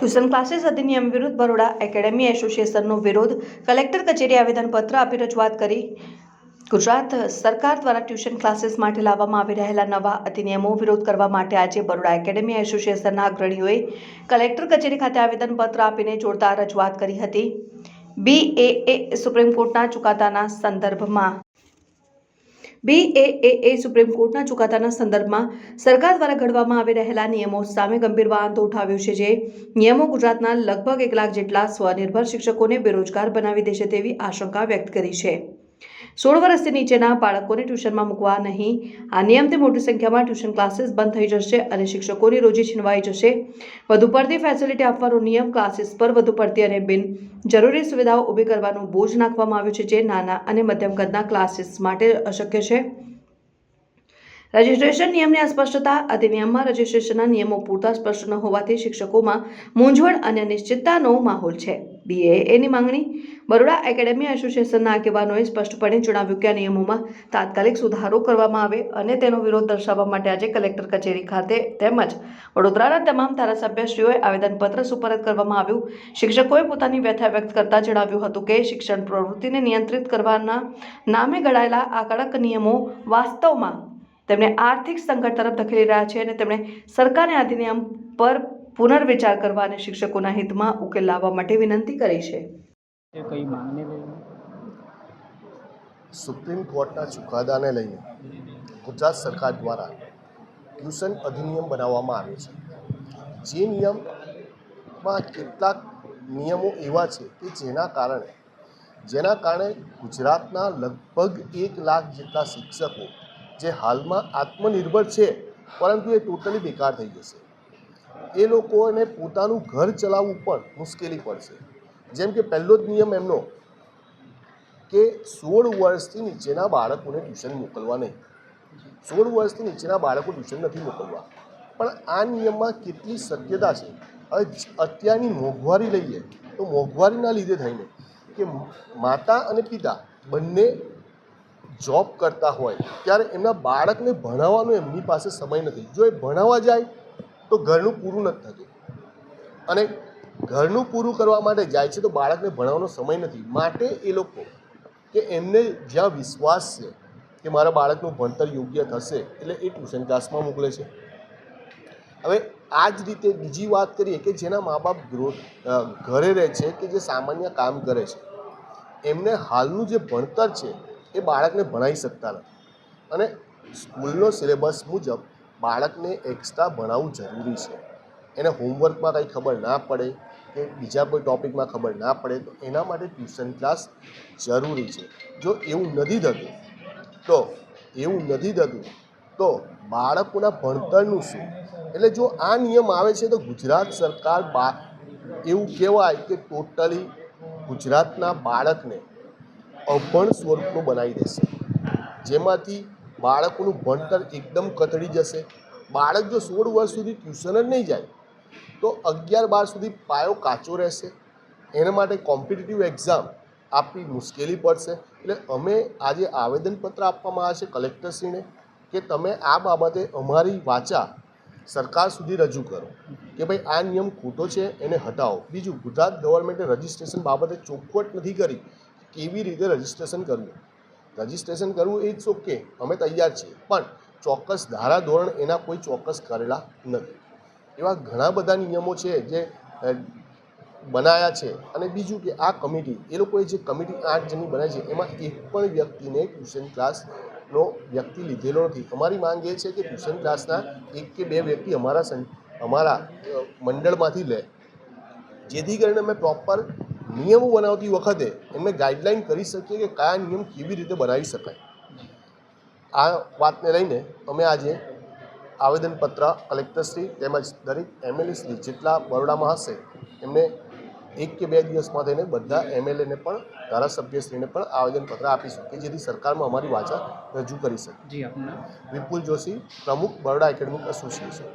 Tuition classes અધિનિયમ વિરુદ્ધ Baroda academy એસોસિએશનનો વિરોધ કલેક્ટર કચેરી આવેદનપત્ર આપી રજૂઆત કરી. ગુજરાત સરકાર દ્વારા ટ્યુશન ક્લાસીસ માટે લાવવામાં આવી રહેલા નવા અધિનિયમો વિરોધ કરવા માટે આજે બરોડા એકેડેમી એસોસિએશનના અગ્રણીઓએ કલેક્ટર કચેરી ખાતે આવેદનપત્ર આપીને જોરદાર રજૂઆત કરી હતી. બીએએ સુપ્રીમ કોર્ટના ચુકાદાના સંદર્ભમાં બીએએ સુપ્રીમ કોર્ટના ચુકાદાના સંદર્ભમાં સરકાર દ્વારા ઘડવામાં આવી રહેલા નિયમો સામે ગંભીર વાંધો ઉઠાવ્યો છે જે નિયમો ગુજરાતના લગભગ એક લાખ જેટલા સ્વનિર્ભર શિક્ષકોને બેરોજગાર બનાવી દેશે તેવી આશંકા વ્યક્ત કરી છે. સોળ વર્ષથી નીચેના બાળકોને ટ્યુશનમાં મૂકવા નહીં. આ નિયમથી મોટી સંખ્યામાં ટ્યુશન ક્લાસીસ બંધ થઈ જશે અને શિક્ષકોની રોજી છીનવાઈ જશે. વધુ પડતી ફેસિલિટી આપવાનો નિયમ ક્લાસીસ પર વધુ પડતી અને બિન જરૂરી સુવિધાઓ ઊભી કરવાનું બોજ નાખવામાં આવ્યું છે જે નાના અને મધ્યમ કદના ક્લાસીસ માટે અશક્ય છે. રજિસ્ટ્રેશન નિયમની અસ્પષ્ટતા, અધિનિયમમાં રજિસ્ટ્રેશનના નિયમો પૂરતા સ્પષ્ટ ન હોવાથી શિક્ષકોમાં મૂંઝવણ અને અનિશ્ચિતતાનો માહોલ છે. બીએએની માંગણી? બરોડા એકેડેમી એસોસિએશનના આગેવાનોએ સ્પષ્ટપણે જણાવ્યું કે આ નિયમોમાં તાત્કાલિક સુધારો કરવામાં આવે અને તેનો વિરોધ દર્શાવવા માટે આજે કલેક્ટર કચેરી ખાતે તેમજ વડોદરાના તમામ ધારાસભ્યશ્રીઓએ આવેદનપત્ર સુપરત કરવામાં આવ્યું. શિક્ષકોએ પોતાની વ્યથા વ્યક્ત કરતા જણાવ્યું હતું કે શિક્ષણ પ્રવૃત્તિને નિયંત્રિત કરવાના નામે ઘડાયેલા આ કડક નિયમો વાસ્તવમાં તેમને આર્થિક સંકટ તરફ ધકેલી રહ્યા છે અને તેમણે સરકારને અધિનિયમ પર પુનર્વિચાર કરવા અને શિક્ષકોના હિતમાં ઉકેલ લાવવા માટે વિનંતી કરી છે. કઈ માંગને લઈને? સુપ્રીમ કોર્ટના ચુકાદાને લઈને ગુજરાત સરકાર દ્વારા ટ્યુશન અધિનિયમ બનાવવામાં આવ્યો છે. જે નિયમમાં કેટલાક નિયમો એવા છે કે જેના કારણે જેના કારણે ગુજરાતના લગભગ એક લાખ જેટલા શિક્ષકો જે હાલમાં આત્મનિર્ભર છે પરંતુ એ ટોટલી બેકાર થઈ જશે. એ લોકોને પોતાનું ઘર ચલાવવું પણ મુશ્કેલી પડશે. જેમ કે પહેલો જ નિયમ એમનો કે સોળ વર્ષથી નીચેના બાળકોને ટ્યુશન મોકલવા નહીં. સોળ વર્ષથી નીચેના બાળકો ટ્યુશન નથી મોકલવા. પણ આ નિયમમાં કેટલી શક્યતા છે? અત્યારની મોંઘવારી લઈએ તો મોંઘવારીના લીધે થઈને કે માતા અને પિતા બંને જોબ કરતા હોય, ત્યારે એમના બાળકને ભણાવવાનો એમની પાસે સમય નથી. જો એ ભણાવવા જાય તો ઘરનું પૂરું નથી થતું. અને ઘરનું પૂરું કરવા માટે જાય છે તો બાળકને ભણાવવાનો સમય નથી. માટે એ લોકો કે એમને જ્યાં વિશ્વાસ છે કે મારા બાળકનું ભણતર યોગ્ય થશે, એટલે એ ટ્યુશન ક્લાસમાં મોકલે છે. હવે આ જ રીતે બીજી વાત કરીએ કે જેના મા બાપ ઘરે રહે છે કે જે સામાન્ય કામ કરે છે, એમને હાલનું જે ભણતર છે એ બાળકને ભણાવી શકતા નથી. અને સ્કૂલનો સિલેબસ મુજબ બાળકને એક્સ્ટ્રા ભણાવવું જરૂરી છે. એને હોમવર્કમાં કંઈ ખબર ના પડે કે બીજા કોઈ ટોપિકમાં ખબર ના પડે, તો એના માટે ટ્યુશન ક્લાસ જરૂરી છે. જો એવું નથી થતું, તો એવું નથી થતું, તો બાળકોના ભણતરનું શું? એટલે જો આ નિયમ આવે છે, તો ગુજરાત સરકાર બા, એવું કહેવાય કે ટોટલી ગુજરાતના બાળકને અભણ સ્વરૂપનું બનાવી દેશે. જેમાંથી બાળકોનું ભણતર એકદમ કથળી જશે. બાળક જો સોળ વર્ષ સુધી ટ્યુશન જ નહીં જાય, તો અગિયાર બાર સુધી પાયો કાચો રહેશે. એના માટે કોમ્પિટિટિવ એક્ઝામ આપવી મુશ્કેલી પડશે. એટલે અમે આજે આવેદનપત્ર આપવામાં આવે છે કલેક્ટરશ્રીને કે તમે આ બાબતે અમારી વાચા સરકાર સુધી રજૂ કરો. કે ભાઈ આ નિયમ ખોટો છે, એને હટાવો. બીજું ગુજરાત ગવર્મેન્ટે રજિસ્ટ્રેશન બાબતે ચોખવટ નથી કરી કેવી રીતે રજિસ્ટ્રેશન કરવું. રજિસ્ટ્રેશન કરવું જ ઓકે, અમે તૈયાર છીએ. પણ ચોક્કસ ધારા ધોરણ એના કોઈ ચોક્કસ કરેલા નથી. એવા ઘણા બધા નિયમો છે જે બનાવ્યા છે. અને બીજું કે આ કમિટી, એ લોકોએ જે કમિટી આઠ જણની બનાવી છે, એમાં એક પણ વ્યક્તિને ટ્યુશન ક્લાસનો વ્યક્તિ લીધેલો નથી. અમારી માંગ એ છે કે ટ્યુશન ક્લાસના એક કે બે વ્યક્તિ અમારા અમારા મંડળમાંથી લે. જેથી કરીને અમે પ્રોપર નિયમો બનાવતી વખતે એમને ગાઈડલાઈન કરી શકીએ કે કયા નિયમ કેવી રીતે બનાવી શકાય. આ વાતને લઈને અમે આજે આવેદનપત્ર કલેક્ટરશ્રી તેમજ દરેક એમએલએશ્રી જેટલા બરોડામાં હશે એમને એક કે બે દિવસમાં થઈને બધા એમએલએને પણ ધારાસભ્યશ્રીને પણ આવેદનપત્ર આપીશું કે જેથી સરકારમાં અમારી વાચા રજૂ કરી શકે. વિપુલ જોશી પ્રમુખ બરોડા એકેડેમિક એસોસિએશન.